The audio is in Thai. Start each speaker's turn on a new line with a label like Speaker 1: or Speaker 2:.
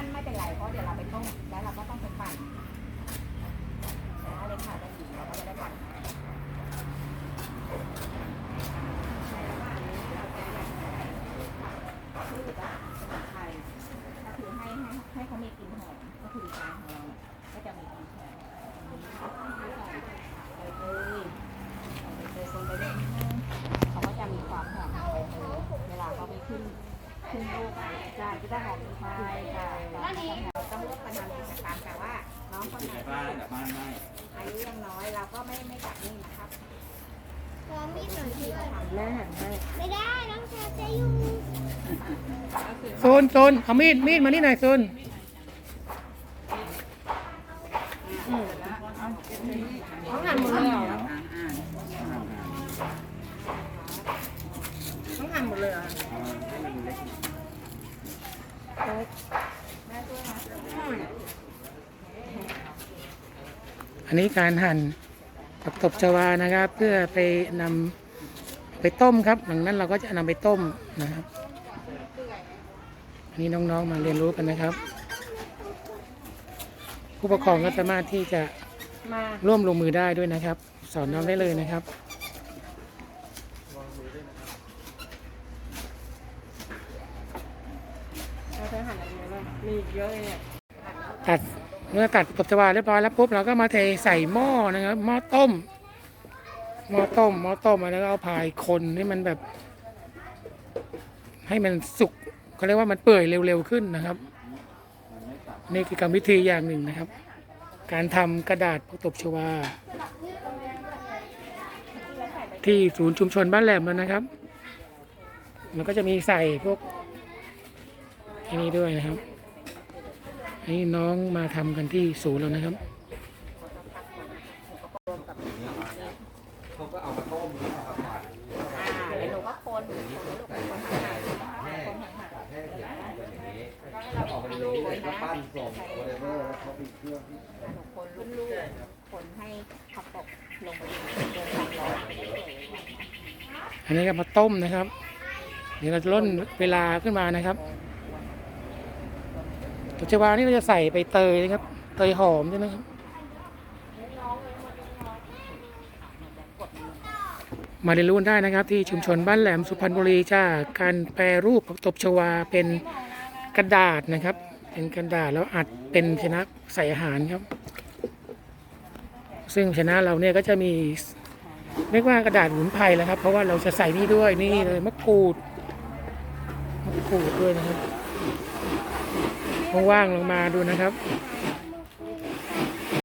Speaker 1: ้นไม่เป็นไรเพราะเดี๋ยวเราไปต้มแล้วเราก็ต้องไปปั่นนะเลยค่ะจะถึงเราก็จะได้ปั่นในระหว่างนี้เราจะอยากใส่ผักพืชอะสมุนไพรก็คือให้ให้ให้เขามีกลิ่นหอมก็คือการของเราเนี่ก็จะมีกินห จ้าก็ได้หอมไปค่ะล้วนี้เราต้องลดปัญหากิจกรรมแต่ว่าน้องคนไหนบ้านแต่บ้าไม่อายุยังน้อยเราก็ไม่ไม่จับนี่นะครับน้องมีหน่อยที่แม่หันไม่ได
Speaker 2: ้น้องชร์จะอยู่
Speaker 3: โซนโซนเอามีดมีดมานี่หน่อยโซน
Speaker 1: ของหันหมดเลย
Speaker 4: เ
Speaker 3: อันนี้การหั่นผักตบชวานะครับ เพื่อไปนำไปต้มครับ หลังนั้นเราก็จะนำไปต้มนะครับ อันนี้น้องๆมาเรียนรู้กันนะครับ ผู้ปกครองก็สามารถที่จะ
Speaker 4: มา
Speaker 3: ร่วมลงมือได้ด้วยนะครับ สอนน้องได้เลยนะครับ
Speaker 4: ช้หั่นอะไรบ้างมีอีกเยอะเลยเนี่ย
Speaker 1: ตั
Speaker 3: ดเมื่อตัดตบชวาเรียบร้อยแล้วปุ๊บเราก็มาเทใส่หม้อนะครับหม้อต้มหม้อต้มหม้อต้มแล้วก็เอาพายคนให้มันแบบ ให้มันสุกเขาเรียกว่ามันเปื่อยเร็วๆขึ้นนะครับ นี่คือกรรมวิธีอย่างหนึ่งนะครับ การทำกระดาษตบชวา ที่ศูนย์ชุมชนบ้านแหลมแล้วนะครับ มันก็จะมีใส่พวก อันนี้ด้วยนะครับ อันนี้น้องมาทำกันที่ศูนย์แล้วนะครับ
Speaker 1: เขาก็เอามาต้มแล้วเอามาผัดอ่าเดี๋ยวหนูก็คนคนลูกคนหั่คนหั่นหั่นแห้งเสร็จเป็นอย่างนี้แล้วออกเป็นอย่างนี้เลยก็ปั้นส่งโอเดเวอร์แล้วเขาไปเครื่องที่หนูคนลูกคนให้ขับตกลงไปโดนความร้อน
Speaker 3: อันนี้ก็มาต้มนะครับ เดี๋ยวเราจะล่นเวลาขึ้นมานะครับ ตัวชวานี่เราจะใส่ไปเตยนะครับ เตยหอมใช่ไหมครับ มาเรียนรู้ได้นะครับ ที่ชุมชนบ้านแหลมสุพรรณบุรีจ้าการแปรรูปตบชวาเป็นกระดาษนะครับ เป็นกระดาษแล้วอัดเป็นชนะใส่อาหารครับ ซึ่งชนะเราเนี่ยก็จะมีเรียกว่ากระดาษหมุนไพรแล้วครับ เพราะว่าเราจะใส่นี่ด้วยนี่เลยมะกรูดมะกรูดด้วยนะครับ ว่างๆลงมาดูนะครับ